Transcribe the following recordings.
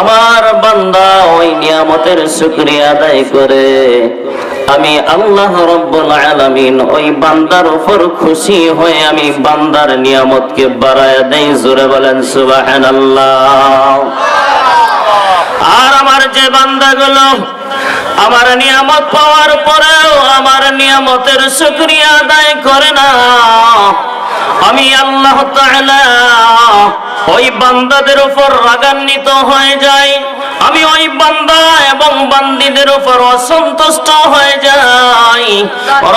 আমার বান্দা ওই নিয়ামতের শুকরিয়া আদায় করে। আমি আল্লাহ রব্বুল আলামিন ওই বান্দার উপর খুশি হয়ে আমি বান্দার নিয়ামতকে বাড়ায় দেই, জোরে বলেন সুবহানাল্লাহ। আর আমার যে বান্দাগুলো, আমার নিয়ামত পাওয়ার পরেও আমার নিয়ামতের শুকরিয়া আদায় করে না। আমি আল্লাহ ওই বান্দাদের উপর রাগান্বিত হয়ে যাই। আমি ওই বান্দা এবং বান্দিদের উপর অসন্তুষ্ট হয়ে যাই।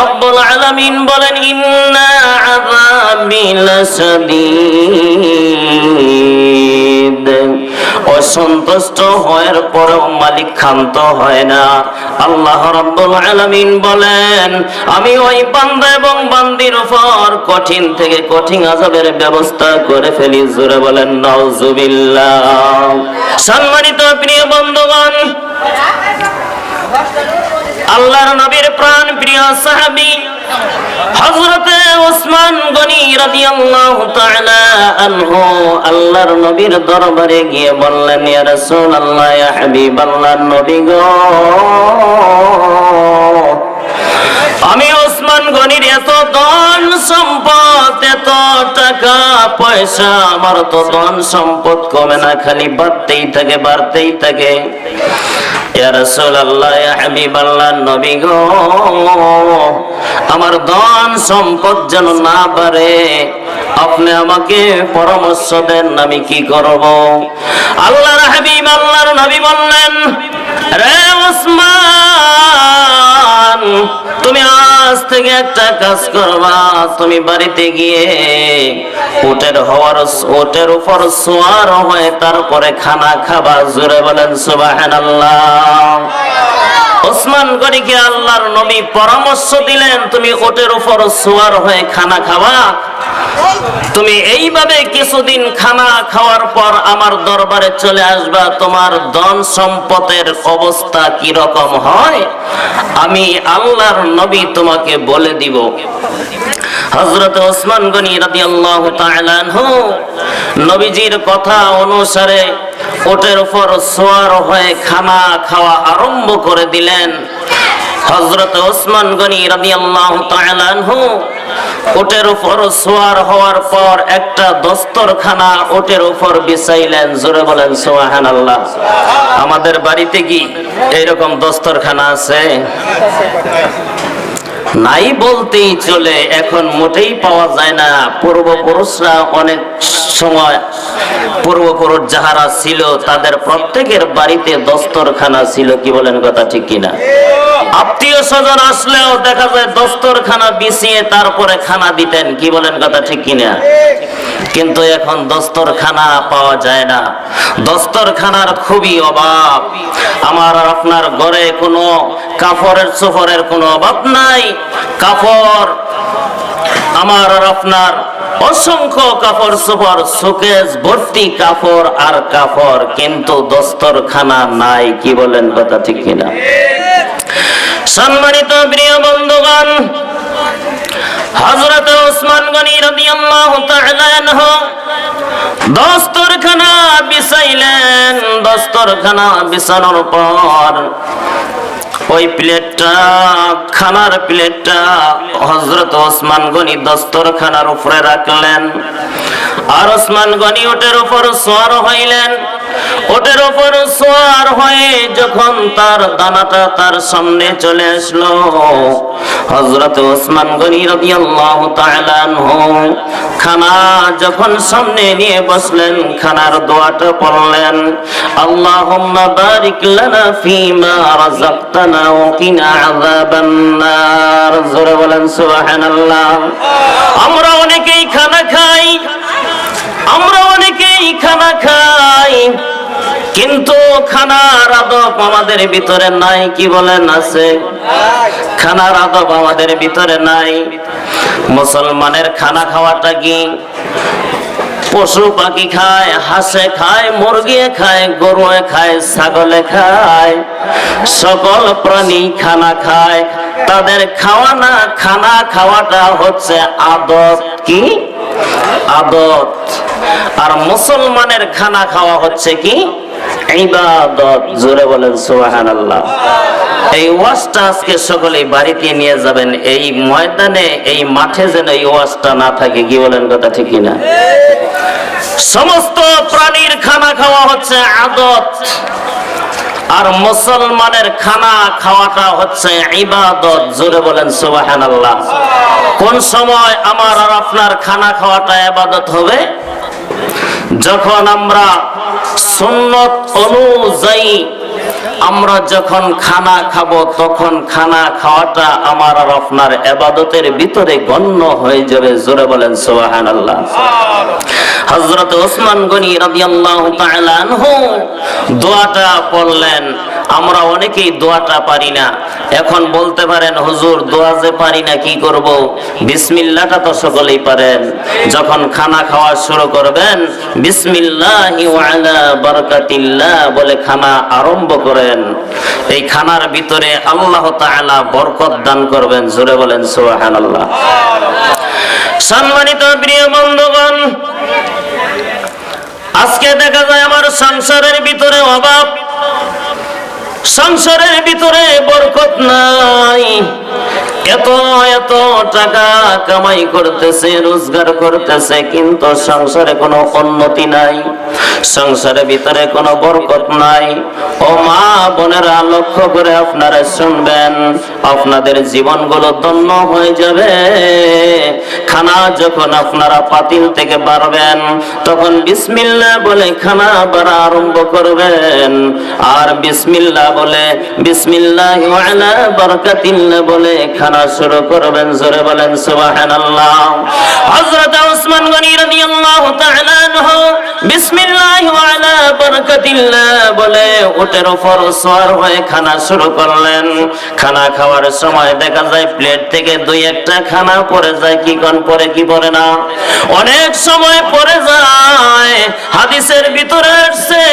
রব্বুল আলামিন বলেন, ইন্না আযাবি লাশাদীদ অসন্তুষ্ট হওয়ার পরেও মালিক ক্ষান্ত হয় না। আল্লাহ রাব্বুল আলামিন বলেন, আমি ওই বান্দা এবং বান্দির উপর কঠিন থেকে কঠিন আযাবের ব্যবস্থা করে ফেলি। জোরে বলেন, নাউজুবিল্লাহ। সম্মানিত প্রিয় বন্ধুগণ আল্লাহর নবীর প্রাণ প্রিয় সাহাবী হযরতে ওসমান গনি রাদিয়াল্লাহু তাআলা আনহু আল্লাহর নবীর দরবারে গিয়ে বললেন, ইয়া রাসূলুল্লাহ, ইয়া হাবিবাল্লাহ, নবী গো, আমি ওসমান গনির এত ধন সম্পদ, এত টাকা পয়সা, আমার তো ধন সম্পদ কমে না, খালি বাড়তেই থাকে বাড়তেই থাকে। আমার ধন সম্পদ যেন না পারে আপনি আমাকে পরামর্শ দেন, আমি কি করব? আল্লাহর হাবিব, আল্লাহর নবী বললেন, রে আজ থেকে একটা কাজ করবা, তুমি বাড়িতে গিয়ে উটের হওয়ার উটের উপর সোয়ার হয়ে তারপরে খানা খাবা। জুড়ে বলেন, সুবহানাল্লাহ। ওসমান গরিকে আল্লাহর নবী পরামর্শ দিলেন, তুমি ওটের উপর সোয়ার হয়ে খানা খাওয়া। তুমি এইভাবে কিছুদিন খানা খাওয়ার পর আমার দরবারে চলে আসবা, তোমার ধন সম্পদের অবস্থা কি রকম হয়? আমি আল্লাহর নবী তোমাকে বলে দিব। হযরত ওসমান গনি রাদিয়াল্লাহু তাআলা নবীজির কথা অনুসারে ওটের উপর সোয়ার হয়ে খানা খাওয়া আরম্ভ করে দিলেন। হযরত ওসমান গনি রাদিয়াল্লাহু তাআলা ওটের উপর সোয়ার হওয়ার পর একটা দস্তরখানা ওটের উপর বিছাইলেন। জোরে বলেন, সুবহানাল্লাহ। আমাদের বাড়িতে কি এইরকম দস্তরখানা আছে? নাই বলতেই চলে, এখন মোটেই পাওয়া যায় না। পূর্বপুরুষরা অনেক সময় পূর্বপুরুষ যাহারা ছিল, তাদের প্রত্যেকের বাড়িতে দস্তরখানা ছিল, কি বলেন কথা ঠিক কিনা? আত্মীয় স্বজন আসলেও দেখা যায় দস্তরখানা বিছিয়ে তারপরে খানা দিতেন, কি বলেন কথা ঠিক কিনা? কিন্তু এখন দস্তরখানা পাওয়া যায় না। দস্তরখানার খুবই অভাব। আমার আপনার ঘরে কোনো কাপড়ের সফরের কোনো অভাব নাই। কাপড় আমার আর আপনার অসংখ্য কাপড় সফর শোকেস ভর্তি কাপড় আর কাপড় কিন্তু দস্তরখানা নাই কি বলেন কথা ঠিক কিনা? সম্মানিত প্রিয় বন্ধুগণ হযরত ওসমান গনি রাদিয়াল্লাহু তাআলা আনহু দস্তরখানা বিছাইলেন। দস্তরখানা বিছানোর পর ওই প্লেটটা, খানার প্লেটটা হজরত ওসমান গনি দস্তরখানার উপরে রাখলেন। আর ওসমান গনি ওটের উপর সোয়ার হইলেন। ওটের উপর সোয়ার হয়ে যখন তার দানাটা তার সামনে চলে আসলো হজরত ওসমান গনি তাআলা আনহু খানা যখন সামনে নিয়ে বসলেন, খানার দোয়াটা পড়লেন, আল্লাহুম্মা বারিক লানা ফীমা কিনা আযাবান নার। জোরে বলেন সুবহানাল্লাহ। আমরা অনেকেই খানা খাই আমরা অনেকেই খানা খাই, কিন্তু খানার আদব আমাদের ভিতরে নাই, কি বলেন আছে? খানার আদব আমাদের ভিতরে নাই। মুসলমানের খানা খাওয়াটা কি? পশু পাখি খায়, হাঁসে খায় মুরগি খায়, গরুয়ে খায়, ছাগলে খায়, সকল প্রাণী খানা খায়। তাদের খাওয়া না, খানা খাওয়াটা হচ্ছে আদত কি? আদত আর মুসলমানের খানা খাওয়া হচ্ছে কি? আর মুসলমানের খানা খাওয়াটা হচ্ছে ইবাদত। জোরে বলেন সুবাহান আল্লাহ কোন সময় আমার আর আপনার খানা খাওয়াটা ইবাদত হবে? যখন আমরা সুন্নত অনুযায়ী আমরা যখন খানা খাব, তখন খানা খাওয়াটা আমার আর আপনার এবাদতের ভিতরে গণ্য হয়ে যাবে। জোরে বলেন সোহান আল্লাহ হজরত ওসমান গনি রাদিয়াল্লাহু তাআলা আনহু দোয়াটা পড়লেন আমরা অনেকেই দোয়াটা পারি না। এখন বলতে পারেন, হুজুর, দোয়া যে পারি না, কি করব? বিসমিল্লাহটা তো সকলেই পারেন। যখন খানা খাওয়া শুরু করবেন, বিসমিল্লাহি ওয়া আলা বারাকাতিল্লাহ বলে খানা আরম্ভ করেন। এই খানার ভিতরে আল্লাহ তাআলা বরকত দান করবেন। জোরে বলেন, সুবহানাল্লাহ। সম্মানিত প্রিয় বন্ধুগণ, আজকে দেখা যায় আমার সংসারের ভিতরে অভাব। সংসারের ভিতরে বরকত নাই। এত এত টাকা কামাই করতেছে, রোজগার করতেছে, কিন্তু সংসারে কোনো উন্নতি নাই, সংসারের ভিতরে কোনো বরকত নাই। ও মা বোনেরা, লক্ষ্য করে আপনারা শুনবেন, আপনাদের জীবনগুলো ধন্য হয়ে যাবে। খানা যখন আপনারা পাতিল থেকে বাড়বেন, তখন বিসমিল্লাহ বলে খানা বাড়া আরম্ভ করবেন। আর বিসমিল্লাহ বলে, বিসমিল্লাহ আলা বারাকাতিল্লাহ বলে খানা শুরু করবেন, জোরে বলেন, সুবহানাল্লাহ। ওসমান গনি বিসমিল্লাহ বলে ওটের উপর হয়ে খানা শুরু করলেন। খানা খাওয়ার সময় দেখা যায় প্লেট থেকে দুই একটা খানা পড়ে যায়, কি কোন পরে কি পড়ে না? অনেক সময় পড়ে যায় হাদিসের ভিতরে আসছে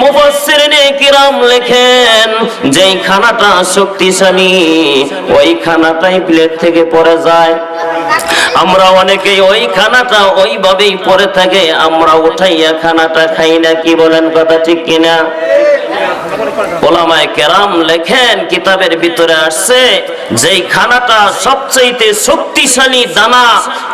মুফাসসিরিনে কিরাম লেখেন, যেই খানাটা শক্তিশালী, ওই খানাটাই প্লেট থেকে পড়ে যায়। আমরা অনেকেই ওই খানাটা ওইভাবেই পড়ে থাকে, আমরা উঠাইয়া খানাটা খাই না, কি বলেন কথা ঠিক কিনা? ওলামায়ে কেরাম লেখেন, কিতাবের ভিতরে আসছে, যেই খানাটা সবচেয়ে শক্তিশালী দানা,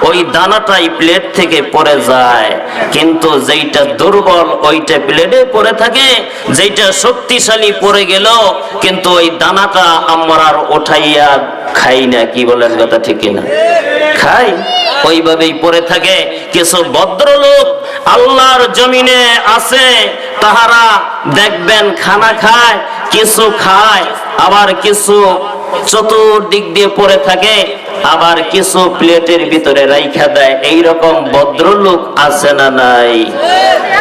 ওই দানাটাই প্লেট থেকে পড়ে যায়। কিন্তু যেইটা দুর্বল, ওইটা প্লেটে পড়ে থাকে, যেইটা শক্তিশালী পড়ে গেল, কিন্তু ওই দানাটা আমরা আর উঠাইয়া খাই না, কি বলেন কথা ঠিক না খাই, ওইভাবেই পড়ে থাকে। কিছু ভদ্রলোক আল্লাহর জমিনে আছে তাহারা দেখবেন খানা খায়, কিছু খায়, আবার কিছু চতুর্দিক দিয়ে পড়ে থাকে, আবার কিছু প্লেটের ভিতরে রাইখা দেয়। এইরকম ভদ্রলোক আছে না নাই?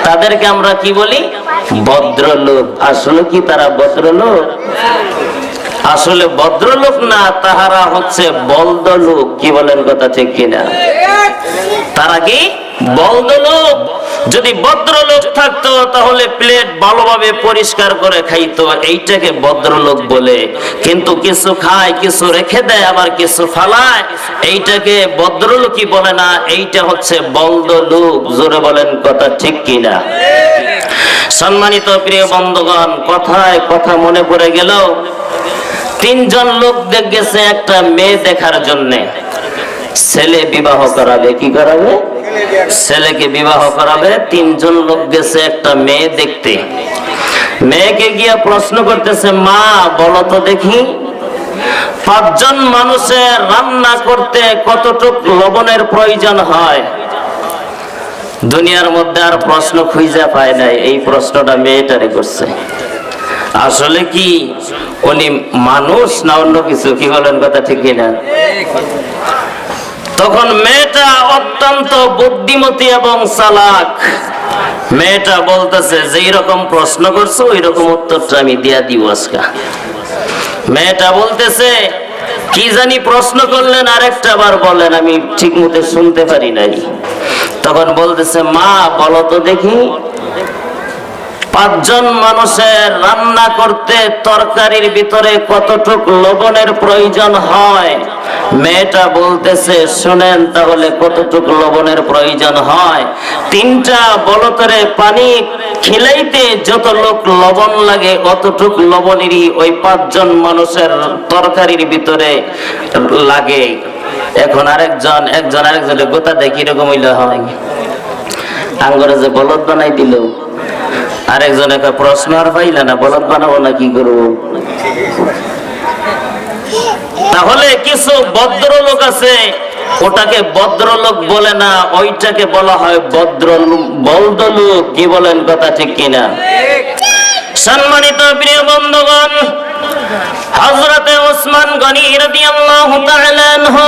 তাদেরকে আমরা কি বলি? ভদ্রলোক। আসলে কি তারা ভদ্রলোক? আসলে ভদ্রলোক না, তাহারা হচ্ছে বলদ লোক কি বলেন কথা ঠিক কিনা? তারা কি বলদ লোক যদি ভদ্রলোক থাকতো, তাহলে প্লেট ভালোভাবে পরিষ্কার করে খাইতো এইটাকে ভদ্রলোক বলে। কিন্তু কিছু খায়, কিছু রেখে দেয়, আবার কিছু ফালায়। এইটাকে ভদ্রলোকই বলে না, এইটা হচ্ছে বলদ লোক জোরে বলেন কথা ঠিক কিনা? সম্মানিত প্রিয় বন্ধুগণ, কথায় কথা মনে পড়ে গেল, তিনজন লোক দেখ গেছে একটা মেয়ে দেখার জন্য। ছেলে বিবাহ করাবে কি করাবে? ছেলেকে বিবাহ করাবে তিনজন লোক গেছে একটা মেয়ে দেখতে। মেয়েকে গিয়া প্রশ্ন করতেছে মা বলো তো দেখি। পাঁচজন মানুষের রান্না করতে কতটুক লবণের প্রয়োজন হয়? দুনিয়ার মধ্যে আর প্রশ্ন খুঁজে পায় নাই এই প্রশ্নটা মেয়েটারে করছে। আসলে কি উনি মানুষ না অন্য কিছু? কি বলেন কথা ঠিক না তখন মেয়েটা অত্যন্ত বুদ্ধিমতী এবং চালাক। মেয়েটা বলতেছে, যেই রকম প্রশ্ন করছ, ওই রকম উত্তরটা আমি দিয়া দিব আজকা। মেয়েটা বলতেছে, কি জানি প্রশ্ন করলেন, আরেকটা বার বলেন, আমি ঠিক মতো শুনতে পারি নাই। তখন বলতেছে, মা, বলো তো দেখি। পাঁচজন মানুষের রান্না করতে তরকারির ভিতরে কতটুক লবণের প্রয়োজন হয়? মেয়েটা বলতেছে, শুনেন তাহলে কতটুক লবণের প্রয়োজন হয়? তিনটা বলতরে পানি খিলাইতে যত লোক লবণ লাগে, অতটুক লবণেরই ওই পাঁচজন মানুষের তরকারির ভিতরে লাগে। এখন আরেকজন, একজন আরেকজনের গোতা দেখি এরকম হইলে হয়? আঙ্গরে যে বলদ বানাই দিল। আরেকজন একটা প্রশ্ন আর পাইলে না, বলদ বানাবো না, কি করব? তাহলে কিছু ভদ্রলোক আছে, ওটাকে ভদ্রলোক বলে না, ওইটাকে বলা হয় ভদ্র বলদলোক কি বলেন কথা ঠিক কিনা? সম্মানিত প্রিয় বন্ধুগণ, হযরতে ওসমান গনি রাদিয়াল্লাহু তাআলা আনহু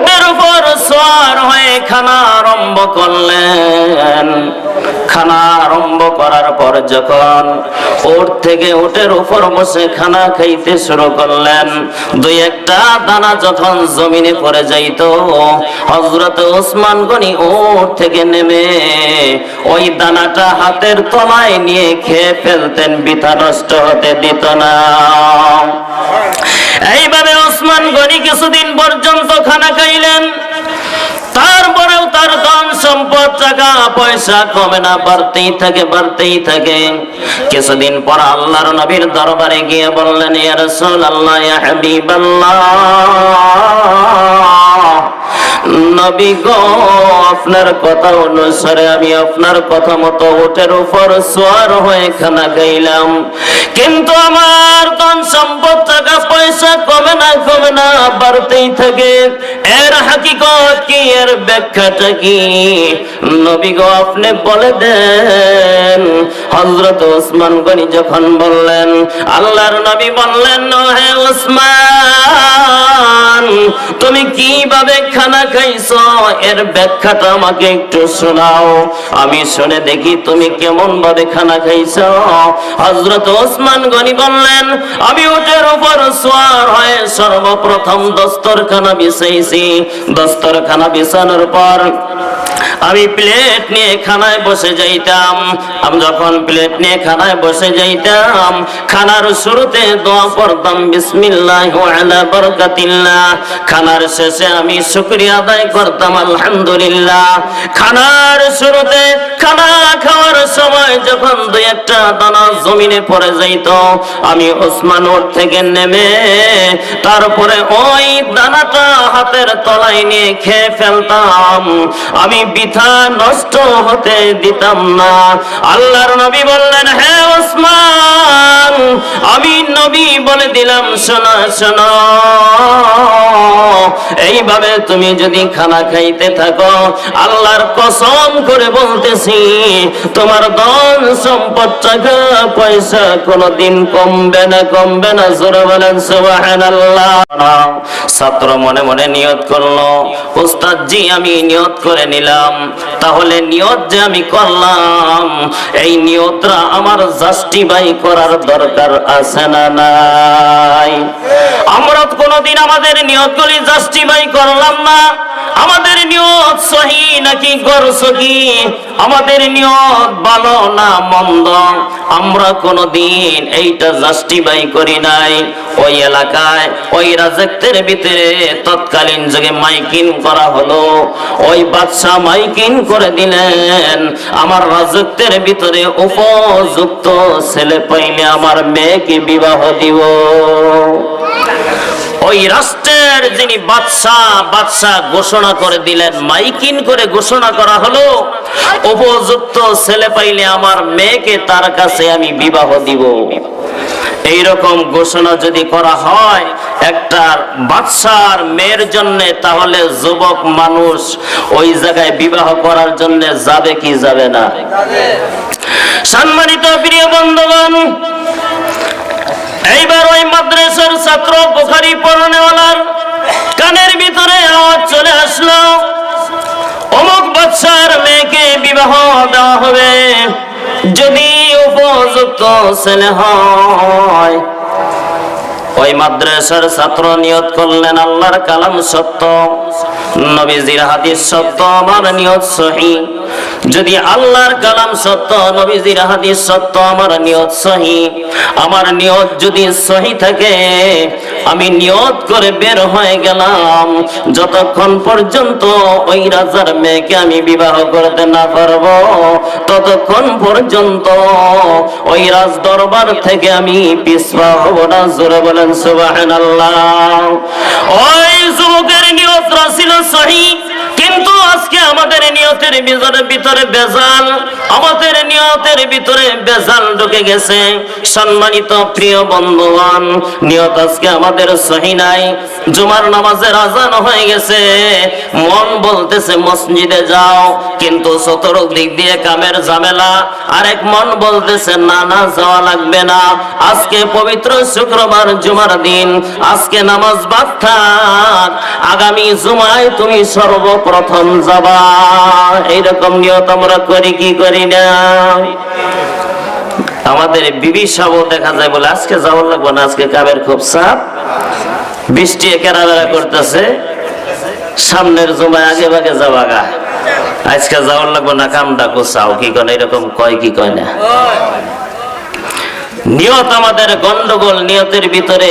উটের উপর সওয়ার হয়ে খানা আরম্ভ করলেন। খানা আরম্ভ করার পর যখন ওর থেকে উটের উপর বসে খানা খাইতে শুরু করলেন, দুই একটা দানা যখন জমিনে পড়ে যাইত, হযরত ওসমান গনি ওর থেকে নেমে ওই দানাটা হাতের তলায় নিয়ে খেয়ে ফেলতেন, বিথা নষ্ট হতে দিত না। এইভাবে ওসমান গনি কিছুদিন পর্যন্ত খানা খাইলেন। তারপরেও তার ধন সম্পদ, টাকা, পয়সা কমে না, বাড়তেই থাকে বাড়তেই থাকে। কিছুদিন পর আল্লাহর নবীর দরবারে গিয়ে বললেন, ইয়া রাসূলুল্লাহ, ইয়া হাবিবাল্লাহ। নবী গো, আপনার কথা অনুসারে আমি আপনার কথা মতো ওটের উপর সোয়ার হয়ে খানা গাইলাম কিন্তু আমার ধন সম্পদ টাকা পয়সা কমে না কমে না, বাড়তেই থাকে। এর হাকিকত কি, এর ব্যাখ্যাটা কি? নবী গো, আপনি বলে দেন। হযরত ওসমান গনি যখন বললেন, আল্লাহর নবী বললেন, হে ওসমান, তুমি কীভাবে খানা খাইছো এর ব্যাখ্যাটা আমাকে একটু শোনাও। আমি শুনে দেখি তুমি কেমন ভাবে খানা খাইছ। হজরত ওসমান গনি বললেন, আমি উটের উপর সোয়ার হয়ে সর্বপ্রথম দস্তরখানা বিছাইছি। দস্তরখানা বিছানোর পর আমি প্লেট নিয়ে খানায় বসে যাইতাম। আমি যখন প্লেট নিয়ে খানায় বসে যাইতাম, খানার শুরুতে দোয়া পড়তাম, বিসমিল্লাহ আলা বরকাতিল্লাহ। খানার শেষে আমি শুকরিয়া আদায় করতাম, আলহামদুলিল্লাহ। খানার শুরুতে খানা খাওয়ার সময় যখন দুই একটা দানা জমিনে পড়ে যাইত, আমি ওসমান ওর থেকে নেমে তারপরে ওই দানাটা হাতের তলায় নিয়ে খেয়ে ফেলতাম। আমি বৃথা নষ্ট হতে দিতাম না। আল্লাহর নবী বললেন, হে ওসমান, আমি নবী বলে দিলাম, শোনা শোনা। এইভাবে তুমি যদি খানা খাইতে থাকো, আল্লাহর কসম করে বলতেছি, তোমার ধন সম্পদ, টাকা, পয়সা কোনদিন কমবে না কমবে না। জোরে বলেন, সুবহানাল্লাহ। ছাত্র মনে মনে নিয়ত করল উস্তাদ জি আমি নিয়ত করে নিলাম। তাহলে নিয়ত যে আমি করলাম, এই নিয়তরা আমার জাস্টিফাই করার দরকার আছে না নাই? আমরা কোনোদিন আমাদের নিয়তগুলি জাস্টিফাই করলাম না। আমাদের নিয়ত সহি নাকি করছ কি আমাদের নিয়ত ভালো না মন্দ? আমরা কোনোদিন এইটা জাস্টিফাই করি নাই। ওই এলাকায়, ওই রাজত্বের ভিতরে তৎকালীন যুগে মাইকিন করা হলো। ওই বাদশাহ মাইকিন করে দিলেন। আমার রাজত্বের ভিতরে উপযুক্ত ছেলে পাইলে আমার মেয়েকে বিবাহ দিব। ওই রাষ্ট্রের যিনি বাদশাহ বাদশাহ ঘোষণা করে দিলেন মাইকিন করে ঘোষণা করা হলো উপযুক্ত ছেলে পাইলে আমার মেয়েকে তার কাছে আমি বিবাহ দিব। এইরকম ঘোষণা যদি করা হয় একটা বাদশার মেয়ের জন্য তাহলে যুবক মানুষ ওই জায়গায় বিবাহ করার জন্য যাবে কি যাবে না? সম্মানিত প্রিয় বন্ধুগণ এইবার ওই মাদ্রাসার ছাত্র বুখারি পড়ানেওয়ালার কানের ভিতরে আওয়াজ চলে আসলো, অমুক বাচ্চার মেয়েকে বিবাহ দেওয়া হবে, যদি উপযুক্ত ছেলে হয়। ওই মাদ্রাসার ছাত্র নিয়ত করলেন আল্লাহর কালাম সত্য, নবীজির হাদিস সত্য, আমার নিয়ত সহি। যদি আল্লাহর কালাম সত্য, নবীজির হাদিস সত্য, আমার নিয়ত সহি। আমার নিয়ত যদি সহি থাকে আমি নিয়ত করে বের হয়ে গেলাম। যতক্ষণ পর্যন্ত ওই রাজার মেয়েকে আমি বিবাহ করতে না পারব, ততক্ষণ পর্যন্ত ওই রাজ দরবার থেকে আমি পিছপা হব না। জোরে বলেন সুবাহ ওই যুবকের নিয়ত ছিল সহি কিন্তু আজকে আমাদের নিয়তের ভিতরে ভিতরে বেজাল। আমাদের নিয়তের ভিতরে বেজাল ঢুকে গেছে। সম্মানিত প্রিয় বন্ধুগণ, নিয়ত আজকে আমাদের সহি নাই। জুমার নামাজের আজান হয়ে গেছে। মন বলতেছে, মসজিদে যাও। কিন্তু সতর দিক দিয়ে কামের ঝামেলা। আরেক মন বলতেছে, না না, যাওয়া লাগবে না। আজকে পবিত্র শুক্রবার জুমার দিন। আজকে নামাজ বাদ থাক। আগামী জুমায় তুমি সর্বপ্রথম যাবা এইরকম নিয়ত আমরা করি, কি করি না? আমাদের বিবি সাবও দেখা যায় বলে, আজকে যাওয়ার লাগবে না, আজকে কাবের খুব চাপ। বৃষ্টি কেরাবেরা করতেছে। সামনের জমায় আগে ভাগে গা। আজকে যাওয়ার লাগবো না, কামটা গোছাও, কি কয় এরকম কয়, কি কয় না? নিয়ত আমাদের গন্ডগোল, নিয়তের ভিতরে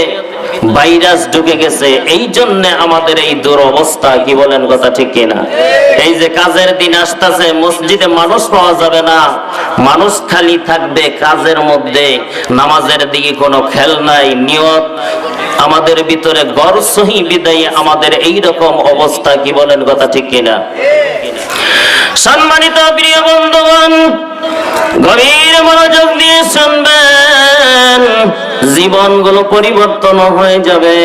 ভাইরাস ঢুকে গেছে, এই জন্য আমাদের এই দুরবস্থা, কি বলেন কথা ঠিক কিনা? এই যে কাজের দিন আসতেছে, মসজিদে মানুষ পাওয়া যাবে না। মানুষ খালি থাকবে কাজের মধ্যে, নামাজের দিকে কোনো খেল নাই, নিয়ত। আমাদের ভিতরে গড় সহি বিদায়ী, আমাদের এই রকম অবস্থা, কি বলেন কথা ঠিক কিনা? সম্মানিত প্রিয় বন্ধুগণ, গভীর মনোযোগ দিয়ে শুনবেন। জীবনগুলো পরিবর্তন হয়ে যাবে।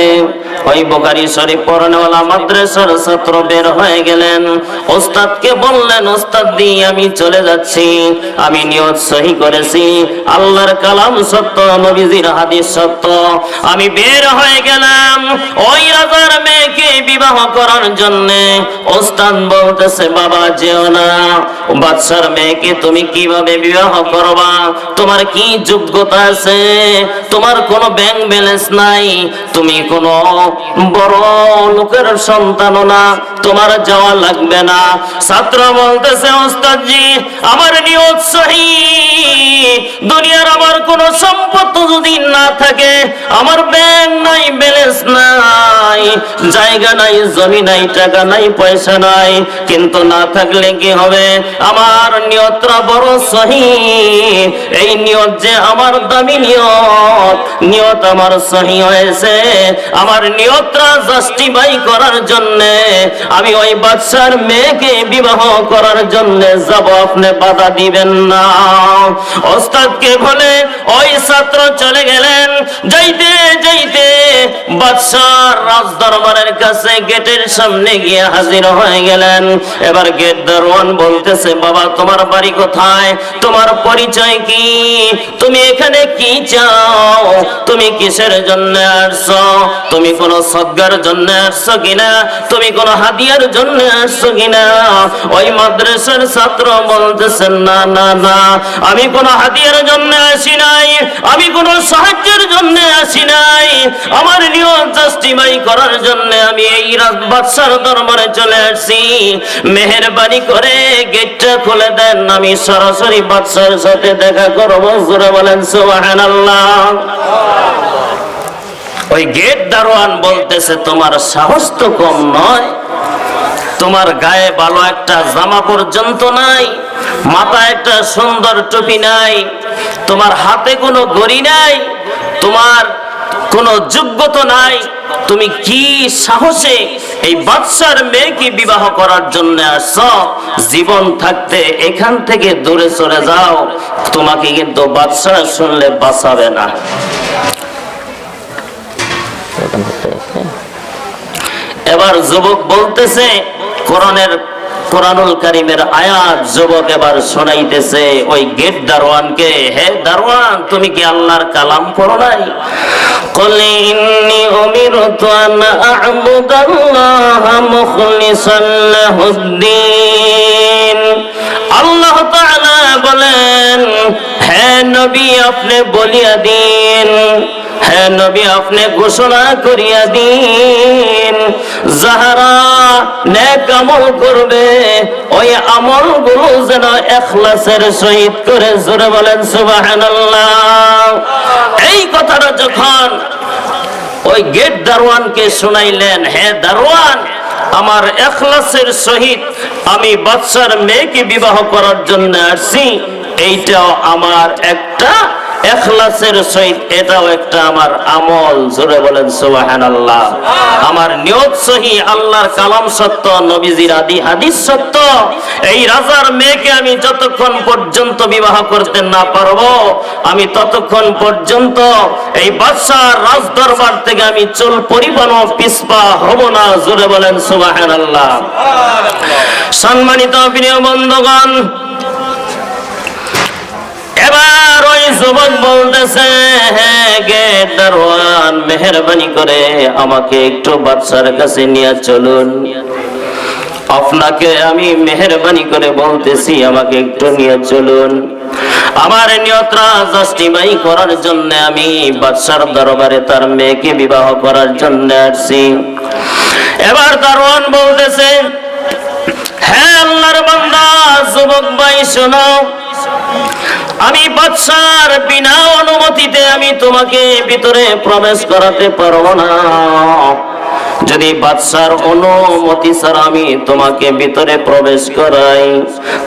ওই বোকারি শরীফ পড়ানেওয়ালা মাদ্রাসার ছাত্র বের হয়ে গেলেন। ওস্তাদকে বললেন, ওস্তাদ দিয়ে আমি চলে যাচ্ছি। আমি নিয়ত সহি করেছি। আল্লাহর কালাম সত্য, নবীজির হাদিস সত্য। আমি বের হয়ে গেলাম ওই রাজার মেয়েকে বিবাহ করার জন্য। ওস্তাদ বলতেছে, বাবা, যেও না। বাচ্চার মেয়েকে তুমি কীভাবে বিবাহ করবা? তোমার কি যোগ্যতা আছে? তোমার কোনো ব্যাংক ব্যালেন্স নাই? তুমি কোনো বড় লোকের সন্তান না, তোমার যাওয়া লাগবে না। ছাত্র বলতেছে আমার নিয়ত দুনিয়ার আমার কোনো যদি না থাকে, আমার ব্যাংক নাই, ব্যালেন্স নাই, জায়গা নাই, জমি নাই, টাকা নাই, পয়সা নাই। কিন্তু না থাকলে কি হবে? আমার নিয়তরা বড় সহি। এই নিয়ত যে আমার দামি নিয়ত নিয়ত আমার সহি হয়েছে। আমার জাস্টিফাই করার জন্য, আমি ওই বাচ্চার মেয়েকে বিবাহ করার জন্য যাব, আপনি বাধা দিবেন না। ওস্তাদকে বলে, ওই ছাত্র চলে গেলেন। যাইতে যাইতে কাছে গেটের সামনে গিয়ে হাজির হয়ে গেলেন। এবার গেট দরওয়ান বলতেছে, বাবা, তোমার বাড়ি কোথায়? তোমার পরিচয় কি? তুমি এখানে কি চাও? তুমি কিসের জন্য আসছো? তুমি কোন সদ্গার জন্য আসছো কিনা? তুমি কোন জন্য আসছো কিনা? ওই মাদ্রাসার ছাত্র বলতেছেন, না না না, আমি কোন হাদিয়ার জন্য আসি নাই। আমি কোন সাহায্যের জন্য আসি নাই। আমার নিয়ম জাস্টিফাই করার জন্য আমি এই রাত বাদশার দরবারে চলে আসছি। মেহেরবানি করে গেটটা খুলে দেন। আমি সরাসরি বাদশার সাথে দেখা করব। জোরে বলেন, সুবহানাল্লাহ। ওই গেট দারোয়ান বলতেছে, তোমার সাহস তো কম নয়। তোমার গায়ে ভালো একটা জামা পর্যন্ত নাই, মাথায় একটা সুন্দর টুপি নাই, তোমার হাতে কোনো গড়ি নাই, তোমার কোনো যোগ্যতা নাই। তুমি কি সাহসে এই বাদশার মেয়েকে বিবাহ করার জন্য আসছ জীবন থাকতে এখান থেকে দূরে চলে যাও। তোমাকে কিন্তু বাদশা শুনলে বাঁচাবে না। এবার যুবক বলতেছে, কোরআনের, কোরআনুল করিমের আয়াত যুবক এবার শোনাইতেছে, ওই গেট দারোয়ানকে, হে দারোয়ান, তুমি কি আল্লাহর কালাম করো নাই? কলে ইন্নি উমিরতু আন আ'বুদাল্লাহ মুখলিসান লাহুদ্দিন আল্লাহ তাআলা বলেন নবী আপনি বলিয়া দিন। হে নবী আপনি ঘোষণা করিয়া দিন। যাহারা নেক আমল করবে, ওই আমল যেন এখলাসের সহিত করে জোরে বলেন এই কথাটা যখন ওই গেট দারোয়ানকে শুনাইলেন, হে দারোয়ান, আমার এখলাসের সহিত আমি বাচ্চার মেয়েকে বিবাহ করার জন্য আসছি। এইটাও আমার একটা এখলাসের সহিত এটাও একটা আমার আমল। জোরে বলেন সুবহানাল্লাহ। আমার নিয়ত সহি আল্লাহর কালাম সত্য নবীজির আদি হাদিস সত্য। এই রাজার মেয়েকে আমি যতক্ষণ পর্যন্ত বিবাহ করতে না পারব আমি ততক্ষণ পর্যন্ত এই বাদশার রাজ দরবার থেকে আমি চুল পরিবহন পিসপা হব না জোরে বলেন সুবহানাল্লাহ। সম্মানিত প্রিয় বন্ধুগণ এবার ওই যুবক বলতেছে হ্যাঁ গে দারোয়ান, মেহরবানি করে আমাকে একটু বাচ্চার কাছে নিয়ে চলুন। আপনাকে আমি মেহরবানি করে বলতেছি, আমাকে একটু নিয়ে চলুন। আমার নিয়তরা জাস্টিফাই করার জন্য আমি বাদশার দরবারে তার মেয়েকে বিবাহ করার জন্য আসছি। এবার দারোয়ান বলতেছে হ্যাঁ আল্লাহর বান্দা, যুবক ভাই, শোনো আমি বাদশার বিনা অনুমতিতে আমি তোমাকে ভিতরে প্রবেশ করাতে পারব না। যদি বাদশার অনুমতি ছাড়া আমি তোমাকে ভিতরে প্রবেশ করাই,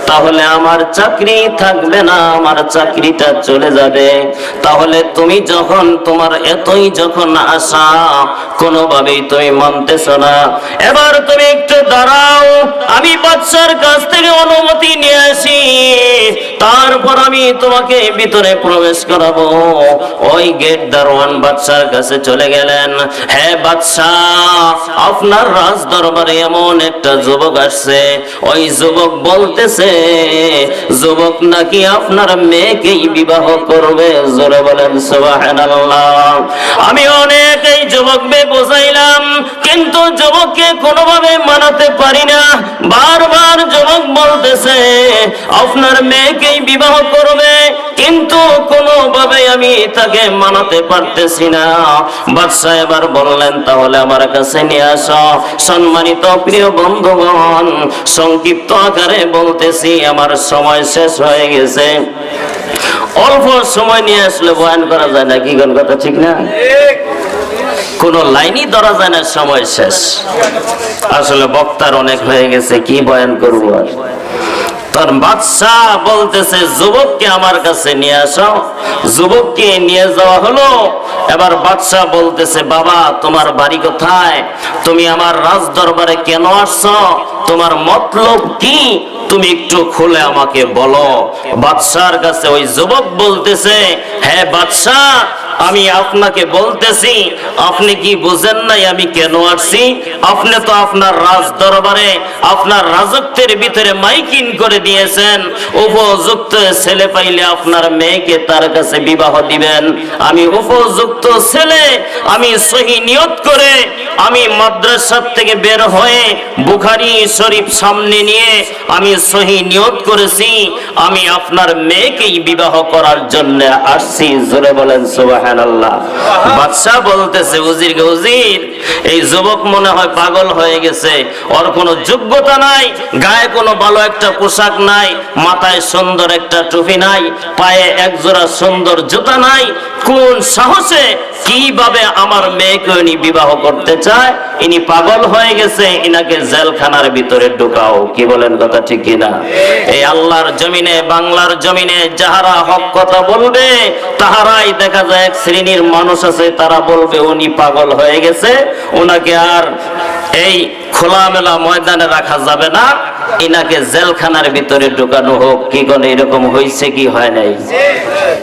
তাহলে আমার চাকরি থাকবে না, আমার চাকরিটা চলে যাবে। তাহলে তুমি যখন তোমার এতই যখন আশা, কোনোভাবেই তুমি মানতেছ না। এবার তুমি একটু দাঁড়াও, আমি বাদশার কাছ থেকে অনুমতি নিয়ে আসি, তারপর আমি তোমাকে ভিতরে প্রবেশ করাবো। ওই গেট দারোয়ান বাদশার কাছে চলে গেলেন। হ্যাঁ বাদশাহ আপনার রাজ দরবারে এমন একটা যুবক আসছে। ওই যুবক বলতেছে, যুবক নাকি আপনার মেয়েকেই বিবাহ করবে? জোরে বলেন আমি যুবককে বোঝাইলাম, কিন্তু যুবককে কোনোভাবে মানাতে পারি না। বারবার যুবক বলতেছে, আপনার মেয়েকেই বিবাহ করবে। কিন্তু কোনোভাবে আমি তাকে মানাতে পারতেছি না। বাদশাহ এবার বললেন, তাহলে আমার কাছে আসো। সম্মানিত প্রিয় বন্ধুগণ, সংক্ষিপ্ত আকারে বলতেছি, আমার সময় শেষ হয়ে গেছে। অল্প সময় নিয়ে আসলে বয়ান করা যায় না, কি কোন কথা, ঠিক না? কোন লাইনই ধরা যায় না, সময় শেষ। আসলে বক্তার অনেক হয়ে গেছে, কি বয়ান করব আর? তোর বাদশাহ বলতেছে, যুবককে আমার কাছে নিয়ে আসো। যুবককে নিয়ে যাওয়া হলো। এবার বাদশাহ বলতেছে, বাবা, তোমার বাড়ি কোথায়? তুমি আমার রাজ দরবারে কেন আসছো? তোমার মতলব কি? তুমি একটু খুলে আমাকে বলো। বাদশার কাছে ওই যুবক বলতেছে হ্যাঁ বাদশাহ, আমি আপনাকে বলতেছি, আপনি কি বুঝেন নাই আমি কেন আসছি? আপনি তো আপনার রাজ দরবারে আপনার রাজত্বের ভিতরে মাইকিন করে দিয়েছেন। উপযুক্ত ছেলে পাইলে আপনার মেয়েকে তার কাছে বিবাহ দিবেন। আমি উপযুক্ত ছেলে আমি সহি নিয়ত করে আমি মাদ্রাসা থেকে বের হয়ে বুখারি শরীফ সামনে নিয়ে আমি সহি নিয়ত করেছি। আমি আপনার মেয়েকেই বিবাহ করার জন্য আসছি। জোরে বলেন, সুবহানাল্লাহ। বাদশাহ বলতেছে উজির উজির এই যুবক মনে হয় পাগল হয়ে গেছে। ওর কোনো যোগ্যতা নাই, গায়ে কোনো ভালো একটা পোশাক নাই, মাথায় সুন্দর একটা টুপি নাই, পায়ে এক জোড়া সুন্দর জুতা নাই। কোন সাহসে কীভাবে আমার মেয়েকে উনি বিবাহ করতে চায়? ইনি পাগল হয়ে গেছে, ইনাকে জেলখানার ভিতরে ঢুকাও। কি বলেন কথা ঠিক কিনা? এই আল্লাহর জমিনে, বাংলার জমিনে যাহারা হক কথা বলবে, তাহারাই দেখা যায় এক শ্রেণির মানুষ আছে, তারা বলবে, উনি পাগল হয়ে গেছে ওনাকে আর এই খোলামেলা ময়দানে রাখা যাবে না। ইনাকে জেলখানার ভিতরে ঢুকানো হোক। কি কোন এরকম হয়েছে কি হয় নাই?